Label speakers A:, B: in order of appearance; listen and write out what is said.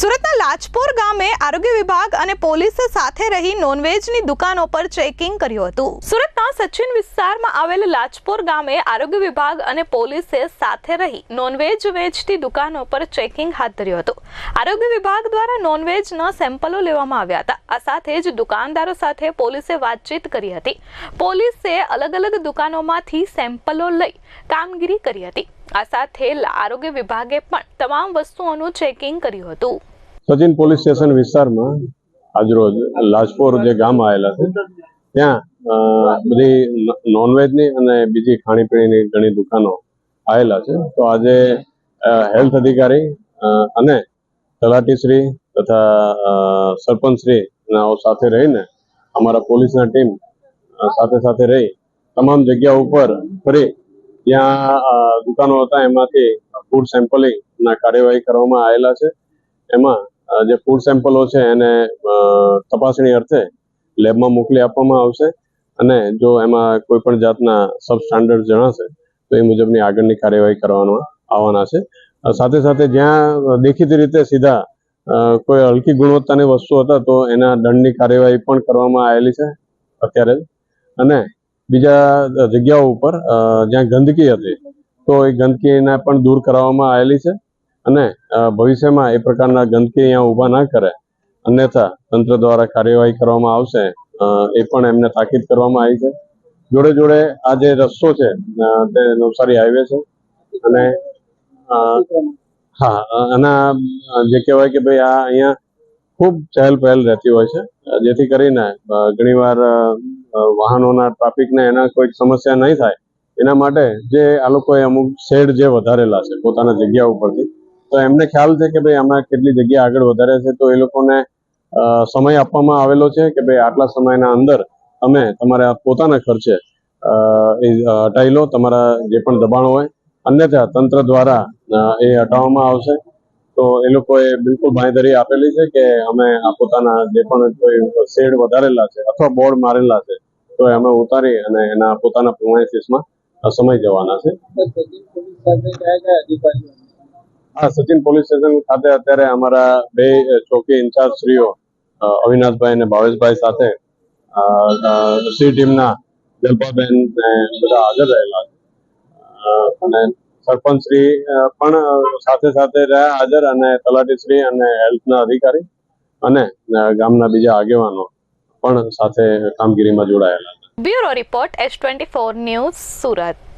A: સુરતના લાજપોર ગામે આરોગ્ય વિભાગ અને પોલીસે સાથે રહી નોનવેજની દુકાનો પર ચેકિંગ કર્યું હતું. સુરતના સચિન વિસ્તારમાં આવેલ લાજપોર ગામે આરોગ્ય વિભાગ અને પોલીસે સાથે રહી નોનવેજ વેચતી દુકાનો પર ચેકિંગ હાથ ધર્યું હતું. આરોગ્ય વિભાગ દ્વારા નોનવેજના સેમ્પલો લેવામાં આવ્યા હતા. આ સાથે જ દુકાનદારો સાથે પોલીસે વાતચીત કરી હતી. પોલીસે અલગ અલગ દુકાનોમાંથી સેમ્પલો લઈ કામગીરી કરી હતી. આ સાથે આરોગ્ય વિભાગે પણ તમામ વસ્તુઓનું ચેકિંગ કર્યું હતું.
B: સચિન પોલીસ સ્ટેશન વિસ્તારમાં આજરોજ લાજપોર જે ગામ આવેલા છે, ત્યાં બધી નોનવેજની અને બીજી ખાણીપીણીની ઘણી દુકાનો આવેલા છે. તો આજે હેલ્થ અધિકારી અને તલાટીશ્રી તથા સરપંચશ્રી સાથે રહીને અમારા પોલીસના ટીમ સાથે સાથે રહી તમામ જગ્યા ઉપર ફરી ત્યાં દુકાનો હતા, એમાંથી ફૂડ સેમ્પલિંગના કાર્યવાહી કરવામાં આવેલા છે. એમાં જે ફૂડ સેમ્પલો છે એને તપાસણી અર્થે લેબમાં મોકલી આપવામાં આવશે અને જો એમાં કોઈ પણ જાતના સબ સ્ટાન્ડર્ડ જણાશે, તો એ મુજબની આગળની કાર્યવાહી કરવાનો આવવાના છે. સાથે સાથે જ્યાં દેખીતી રીતે સીધા કોઈ હલકી ગુણવત્તાની વસ્તુ હતા, તો એના દંડની કાર્યવાહી પણ કરવામાં આવેલી છે અત્યારે અને બીજા જગ્યાઓ ઉપર જ્યાં ગંદકી હતી, તો એ ગંદકીને પણ દૂર કરવામાં આવેલી છે. અને ભવિષ્યમાં એ પ્રકારના ગંદકી અહીંયા ઊભા ના કરે. અન્યથા તંત્ર દ્વારા કાર્યવાહી કરવામાં આવશે એ પણ એમને તાકીદ કરવામાં આવી છે. જોડે જોડે આ જે રસ્તો છે તે નવસારી હાઈવે છે. અને હા અને જે કહેવાય કે ભાઈ આ અહીંયા ખૂબ ચહેલ પહેલ રહેતી હોય છે. જેથી કરીને ઘણીવાર વાહનોના ટ્રાફિકને એના કોઈ સમસ્યા નહીં થાય. એના માટે જે આ લોકોએ અમુક શેડ જે વધારેલા છે, પોતાના જગ્યા ઉપરથી તો એમને ખ્યાલ છે કે ભાઈ આમાં કેટલી જગ્યા આગળ વધારે છે. તો એ લોકોને સમય આપવામાં આવેલો છે કે ભાઈ આટલા સમયના અંદર તમે તમારે પોતાના ખર્ચે એ હટાવી લો તમારા જે પણ દબાણો હોય. અન્યથા તંત્ર દ્વારા એ હટાવવામાં આવશે. તો એ લોકોએ બિલકુલ બાંયધરી આપેલી છે કે અમે આ પોતાના જે પણ કોઈ શેડ વધારેલા છે અથવા બોર્ડ મારેલા છે, તો અમે ઉતારી અને એના પોતાના પ્રોમાઇસીસમાં સમય જવાના છે. સચિન પોલીસ સ્ટેશન ખાતે અત્યારે અમારા બે ચોકી ઇન્ચાર્જ અવિનાશભાઈ અને ભાવેશભાઈ સાથે સી ટીમના જલ્પાબેન બધા હાજર રહેલા અને સરપંચ શ્રી પણ સાથે સાથે રહ્યા હાજર અને તલાટી શ્રી અને હેલ્થના અધિકારી અને ગામના બીજા આગેવાનો પણ સાથે કામગીરીમાં જોડાયેલા
A: bureau report S twenty four news Surat.